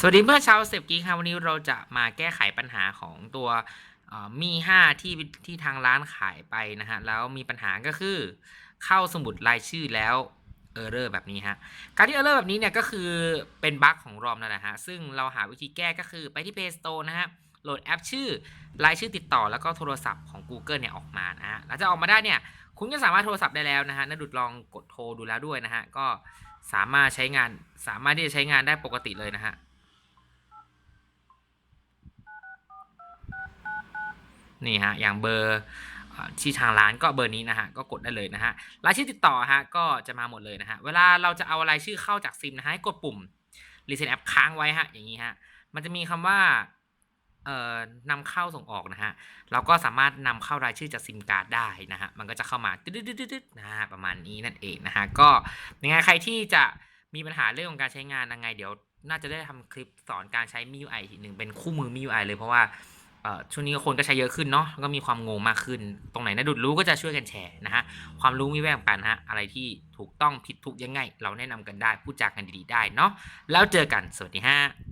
สวัสดีเพื่อนชาวเซฟกีครับวันนี้เราจะมาแก้ไขปัญหาของตัวมี5ที่ที่ทางร้านขายไปนะฮะแล้วมีปัญหาก็คือเข้าสมุดรายชื่อแล้วเออร์เรอร์แบบนี้ฮะการที่เออร์เรอร์แบบนี้เนี่ยก็คือเป็นบั๊กของรอมนั่นแหละฮะซึ่งเราหาวิธีแก้ก็คือไปที่ Play Store นะฮะโหลดแอปชื่อรายชื่อติดต่อแล้วก็โทรศัพท์ของ Google เนี่ยออกมานะฮะแล้วจะออกมาได้เนี่ยคุณก็สามารถโทรศัพท์ได้แล้วนะฮะนดุดลองกดโทรดูแล้วด้วยนะฮะก็สามารถใช้งานสามารถที่จะใช้งานได้ปกติเลยนะฮะ นี่ฮะอย่างเบอร์ที่ทางร้านก็เบอร์นี้นะฮะก็กดได้เลยนะฮะรายชื่อติดต่อฮะก็จะมาหมดเลยนะฮะเวลาเราจะเอารายชื่อเข้าจากซิมนะฮะให้กดปุ่ม reset app ค้างไว้ฮะอย่างนี้ฮะมันจะมีคำว่าเอ่อนำเข้าส่งออกนะฮะเราก็สามารถนำเข้ารายชื่อจากซิมการ์ดได้นะฮะมันก็จะเข้ามาตึ๊ดๆๆนะฮะประมาณนี้นั่นเองนะฮะก็ยังไงใครที่จะมีปัญหาเรื่องของการใช้งานยังไง เดี๋ยวน่าจะได้ทำคลิปสอนการใช้ MIUI อีกหนึ่งเป็นคู่มือ MIUI เลยเพราะว่า ช่วงนี้คนก็ใช้เยอะขึ้นเนาะก็มีความงงมากขึ้น ตรงไหนนะดุดรู้ก็จะช่วยกันแชร์นะฮะ ความรู้มีแบ่งปันฮะ อะไรที่ถูกต้องผิดถูกยังไง เราแนะนำกันได้ พูดจากันดีๆได้เนาะ แล้วเจอกัน สวัสดีฮะ